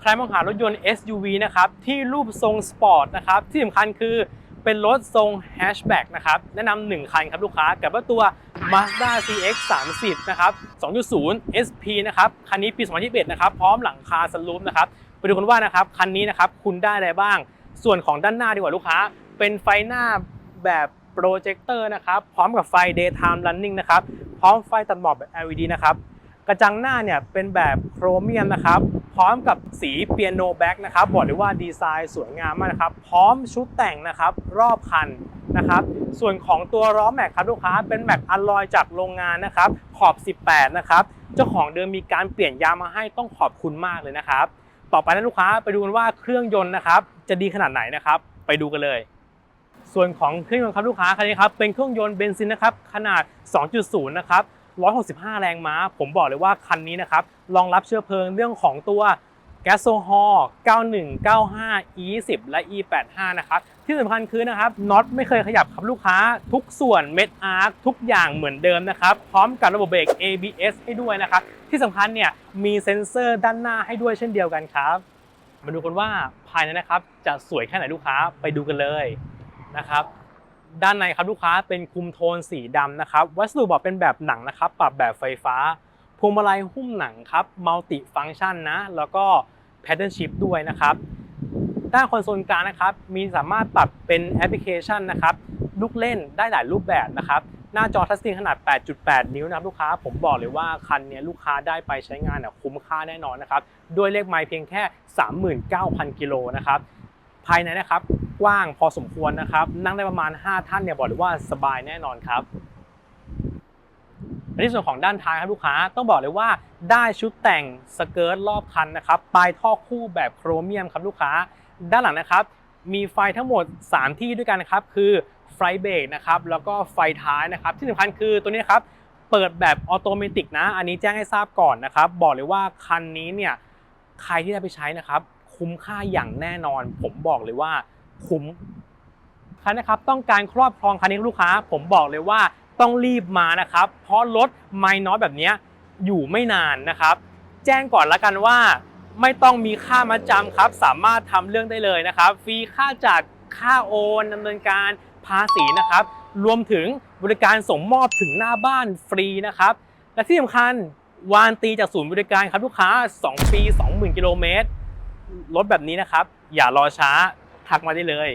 ใครมองหารถยนต์ SUV นะครับที่รูปทรงสปอร์ตนะครับที่สำคัญคือเป็นรถทรงแฮชแบ็กนะครับแนะนำหนึ่งคันครับลูกค้ากับว่าตัว Mazda CX 30นะครับ 2.0 SP นะครับคันนี้ปี2021นะครับพร้อมหลังคาสลูปนะครับไปดูกันว่านะครับคันนี้นะครับคุณได้อะไรบ้าง ส่วนของด้านหน้าดีกว่าลูกค้า เป็นไฟหน้าแบบโปรเจคเตอร์นะครับพร้อมกับไฟ daytime running นะครับพร้อมไฟตัดหมอกแบบ LED นะครับ กระจังหน้าเนี่ยเป็นแบบโครเมียมนะครับ พร้อมกับสีเปียโนแบ็กนะครับ บอกเลยว่าดีไซน์สวยงามมากนะครับ พร้อมชุดแต่งนะครับรอบคันนะครับ ส่วนของตัวล้อแม็กครับลูกค้าเป็นแม็กอลลอยจากโรงงานนะครับ ขอบ 18 นะครับ เจ้าของเดิมมีการเปลี่ยนยางมาให้ต้องขอบคุณมากเลยนะครับ ต่อไปนะลูกค้าไปดูกันว่าเครื่องยนต์นะครับ จะดีขนาดไหนนะครับ ไปดูกันเลยส่วนของเครื่องยนต์ครับลูกค้าคันนี้ครับเป็นเครื่องยนต์เบนซินนะครับขนาด 2.0 นะครับ 165 แรงม้า ผมบอกเลยว่าคันนี้นะครับรองรับเชื้อเพลิงเรื่องของตัวแก๊สโซฮอล์91 95 E10 และ E85 นะครับที่สำคัญคือนะครับน็อตไม่เคยขยับครับลูกค้าทุกส่วนเม็ดอาร์คทุกอย่างเหมือนเดิมนะครับ พร้อมกับระบบเบรก ABS ให้ด้วยนะครับ ที่สำคัญเนี่ยมีเซ็นเซอร์ด้านหน้าให้ด้วยเช่นเดียวกันครับ มาดูกันว่าภายในนะครับจะสวยแค่ไหนลูกค้าไปดูกันเลยนะครับ ด้านในครับลูกค้าเป็นคุมโทนสีดำนะครับ วัสดุบอกเป็นแบบหนังนะครับ ปรับแบบไฟฟ้าพวงมาลัยหุ้มหนังครับมัลติฟัง c t ชันนะ แล้วก็แพทเทิร์นชิพด้วยนะครับ ด้านคอนโซลกลางนะครับ มีสามารถปรับเป็นแอปพลิเคชันนะครับ ลูกเล่นได้หลายรูปแบบนะครับ หน้าจอทัชสกรีนขนาด 8.8 นิ้วนะครับลูกค้า ผมบอกเลยว่าคันนี้ลูกค้าได้ไปใช้งานคุ้มค่าแน่นอนนะครับ ด้วยเลขไมล์เพียงแค่ 39,000 กิโลนะครับ ภายในนะครับ กว้างพอสมควรนะครับ นั่งได้ประมาณ 5 ท่านเนี่ยบอกเลยว่าสบายแน่นอนครับในส่วนของด้านท้ายครับลูกค้าต้องบอกเลยว่าได้ชุดแต่งสเกิร์ตรอบคันนะครับปลายท่อคู่แบบโครเมียมครับลูกค้า ด้านหลังนะครับ มีไฟทั้งหมด 3 ที่ด้วยกันนะครับ คือไฟเบรกนะครับ แล้วก็ไฟท้ายนะครับ ที่สำคัญคือตัวนี้ครับเปิดแบบออโตเมติกนะ อันนี้แจ้งให้ทราบก่อนนะครับ บอกเลยว่าคันนี้เนี่ยใครที่ได้ไปใช้นะครับ คุ้มค่าอย่างแน่นอน ผมบอกเลยว่า คุ้มใครนะครับต้องการครอบครองคันนี้ลูกค้า ผมบอกเลยว่าต้องรีบมานะครับ เพราะรถไม่น้อยแบบนี้อยู่ไม่นานนะครับ แจ้งก่อนละกันว่าไม่ต้องมีค่ามาจำครับ สามารถทำเรื่องได้เลยนะครับ ฟรีค่าจัดค่าโอนดำเนินการภาษีนะครับ รวมถึงบริการส่งมอบถึงหน้าบ้านฟรีนะครับ และที่สำคัญวานตีจากศูนย์บริการครับลูกค้า 2 ปี 20,000 กิโลเมตรรถแบบนี้นะครับ อย่ารอช้า ทักมาได้เลย